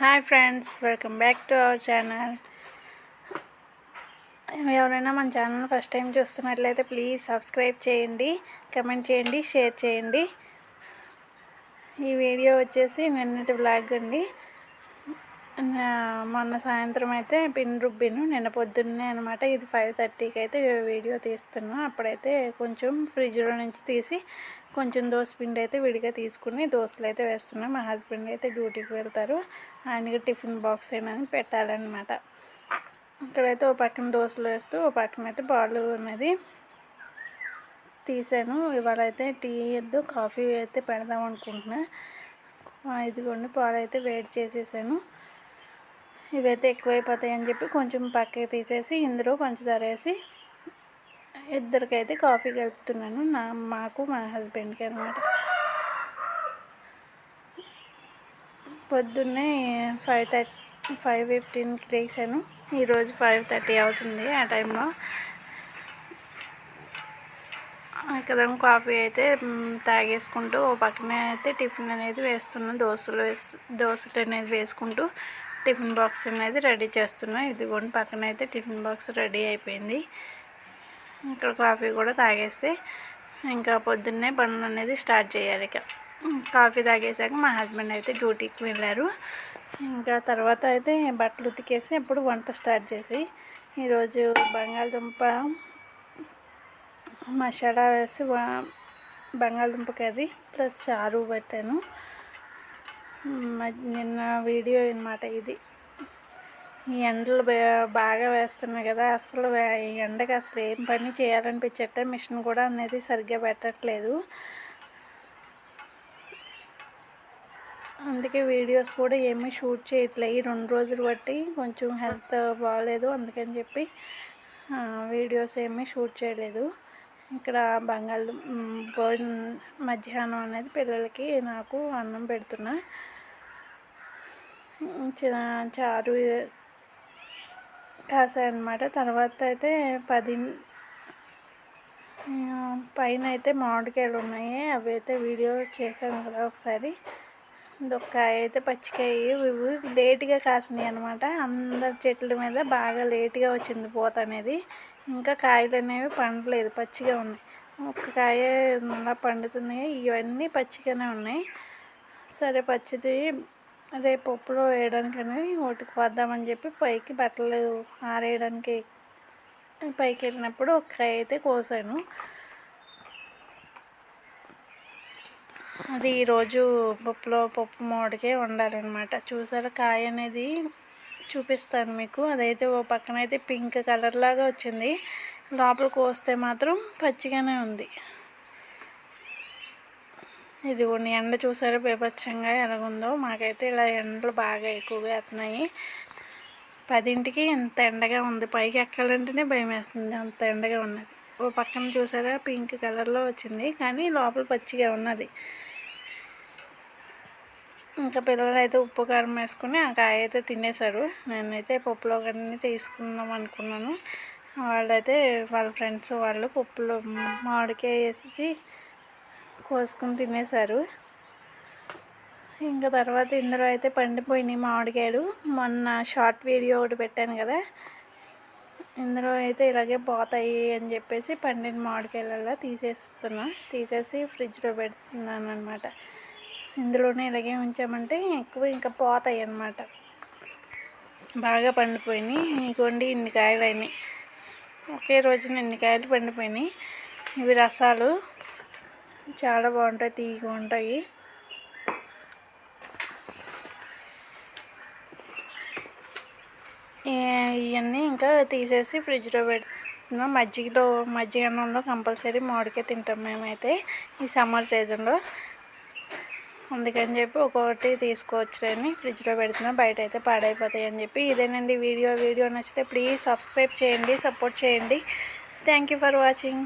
Hi friends welcome back to our channel ఎవరైనా మన channel first time చూస్తున్నట్లయితే please subscribe చేయండి కమెంట్ చేయండి షేర్ చేయండి. ఈ వీడియో వచ్చేసి నిన్నటి బ్లాగ్ అండి. మొన్న సాయంత్రం అయితే పిన్ రుబ్బిను నిన్న పొద్దున్నే అనమాట ఇది ఫైవ్ థర్టీకి అయితే వీడియో తీస్తున్నా. అప్పుడైతే కొంచెం ఫ్రిడ్జ్లో నుంచి తీసి కొంచెం దోశ పిండి అయితే విడిగా తీసుకుని దోశలు అయితే వేస్తున్నాం. మా హస్బెండ్ అయితే డ్యూటీకి వెళ్తారు. ఆయనకి టిఫిన్ బాక్స్ అయినా పెట్టాలన్నమాట. ఇక్కడైతే ఓ పక్కన దోశలు వేస్తూ ఓ పక్కన అయితే పాలు ఉన్నది. తీసాను. ఇవాళ అయితే టీ వద్దు కాఫీ అయితే పెడదాం అనుకుంటున్నా. ఇదిగోండి పాలు అయితే వేడి చేసేసాను. ఇవైతే ఎక్కువైపోతాయి అని చెప్పి కొంచెం పక్కకి తీసేసి ఇందులో పంచదార వేసి ఇద్దరికైతే కాఫీ కలుపుతున్నాను. నా మాకు మా హస్బెండ్కి అనమాట పొద్దున్నే ఫైవ్ థర్టీ ఫైవ్ ఫిఫ్టీన్కి లేచాను ఈరోజు ఫైవ్ థర్టీ అవుతుంది ఆ టైంలో. ఇక్కడ కాఫీ అయితే తాగేసుకుంటూ ఓ పక్కన అయితే టిఫిన్ అనేది వేస్తున్నాను దోశలు వేస్తు దోశలు అనేది వేసుకుంటూ టిఫిన్ బాక్స్ అనేది రెడీ చేస్తున్నాం. ఇదిగోండి పక్కన అయితే టిఫిన్ బాక్స్ రెడీ అయిపోయింది. ఇక్కడ కాఫీ కూడా తాగేస్తే ఇంకా పొద్దున్నే పనులు అనేది స్టార్ట్ చేయాలి ఇక. కాఫీ తాగేసాక మా హస్బెండ్ అయితే డ్యూటీకి వెళ్ళారు. ఇంకా తర్వాత అయితే బట్టలు ఉతికేసి అప్పుడు వంట స్టార్ట్ చేసి ఈరోజు బంగాళదుంప మసాలా వేసి బంగాళదుంప కర్రీ ప్లస్ చారు పెట్టాను. నిన్న వీడియో అన్నమాట ఇది. ఈ ఎండలు బాగా వేస్తున్నాయి కదా అసలు ఈ ఎండకి అసలు ఏం పని చేయాలనిపించట మిషన్ కూడా అనేది సరిగ్గా పెట్టట్లేదు. అందుకే వీడియోస్ కూడా ఏమీ షూట్ చేయట్లేదు ఈ రెండు రోజులు బట్టి కొంచెం హెల్త్ బాగాలేదు అందుకని చెప్పి వీడియోస్ ఏమీ షూట్ చేయలేదు. ఇక్కడ బంగాళ భోజనం మధ్యాహ్నం అనేది పిల్లలకి నాకు అన్నం పెడుతున్నా. చారు కాసాయన్నమాట తర్వాత అయితే పది పైన అయితే మామిడికాయలు ఉన్నాయి. అవి అయితే వీడియో చేశాను కదా ఒకసారి. దొక్కాయ అయితే పచ్చికాయ ఇవి లేట్గా కాసినాయి అనమాట అందరి చెట్ల మీద బాగా లేట్గా వచ్చింది పూత అనేది. ఇంకా కాయలు అనేవి పండలేదు పచ్చిగా ఉన్నాయి. ఒక్క కాయ అలా పండుతున్నాయి. ఇవన్నీ పచ్చిగానే ఉన్నాయి. సరే పచ్చిది రేపు పప్పులో వేయడానికి అనేది ఓటుకు వద్దామని చెప్పి పైకి బట్టలు ఆరేయడానికి పైకి వెళ్ళినప్పుడు ఒక కాయ అయితే కోసాను. అది ఈరోజు పప్పులో పప్పు మామిడికాయ వండాలన్నమాట. చూసారా కాయ అనేది చూపిస్తాను మీకు. అదైతే ఓ పక్కన అయితే పింక్ కలర్ లాగా వచ్చింది. లోపల కోస్తే మాత్రం పచ్చిగానే ఉంది. ఇది కొన్ని ఎండ చూసారా బీభత్సంగా ఎలాగుందో. మాకైతే ఇలా ఎండలు బాగా ఎక్కువగా వేస్తున్నాయి. పదింటికి ఎంత ఎండగా ఉంది. పైకి ఎక్కాలంటేనే భయం వేస్తుంది అంత ఎండగా ఉన్నది. ఓ పక్కన చూసారా పింక్ కలర్లో వచ్చింది. కానీ లోపల పచ్చిగా ఉన్నది. ఇంకా పిల్లలు అయితే ఉప్పు కారం వేసుకుని ఆ కాయ అయితే తినేశారు. నేనైతే పప్పులో కానీ తీసుకుందాం అనుకున్నాను. వాళ్ళైతే వాళ్ళ ఫ్రెండ్స్ వాళ్ళు పప్పులో మామిడికాయ వేసి కోసుకుని తినేశారు. ఇంకా తర్వాత ఇందులో అయితే పండిపోయినాయి మామిడికాయలు. మొన్న షార్ట్ వీడియో ఒకటి పెట్టాను కదా. ఇందులో అయితే ఇలాగే పోతాయి అని చెప్పేసి పండిన మామిడికాయలలో తీసేస్తున్నా. తీసేసి ఫ్రిడ్జ్లో పెడుతున్నాను అనమాట ఇందులోనే ఇలాగే ఉంచామంటే ఎక్కువ ఇంకా పోతాయి అన్నమాట. బాగా పండిపోయినాయి. ఇంకోండి ఇన్ని కాయలు అయినాయి. ఒకే రోజున ఇన్ని కాయలు పండిపోయినాయి. ఇవి రసాలు చాలా బాగుంటాయి తీయగా ఉంటాయి. ఇవన్నీ ఇంకా తీసేసి ఫ్రిడ్జ్లో పెడుతున్నాం. మజ్జిగలో మజ్జిగ అన్నంలో కంపల్సరీ మామిడికాయ తింటాం మేమైతే ఈ సమ్మర్ సీజన్లో. అందుకని చెప్పి ఒక్కొక్కటి తీసుకోవచ్చులని ఫ్రిడ్జ్లో పెడుతున్నా బయట అయితే పాడైపోతాయి అని చెప్పి. ఇదేనండి వీడియో. వీడియో నచ్చితే ప్లీజ్ సబ్స్క్రైబ్ చేయండి సపోర్ట్ చేయండి. Thank you for watching.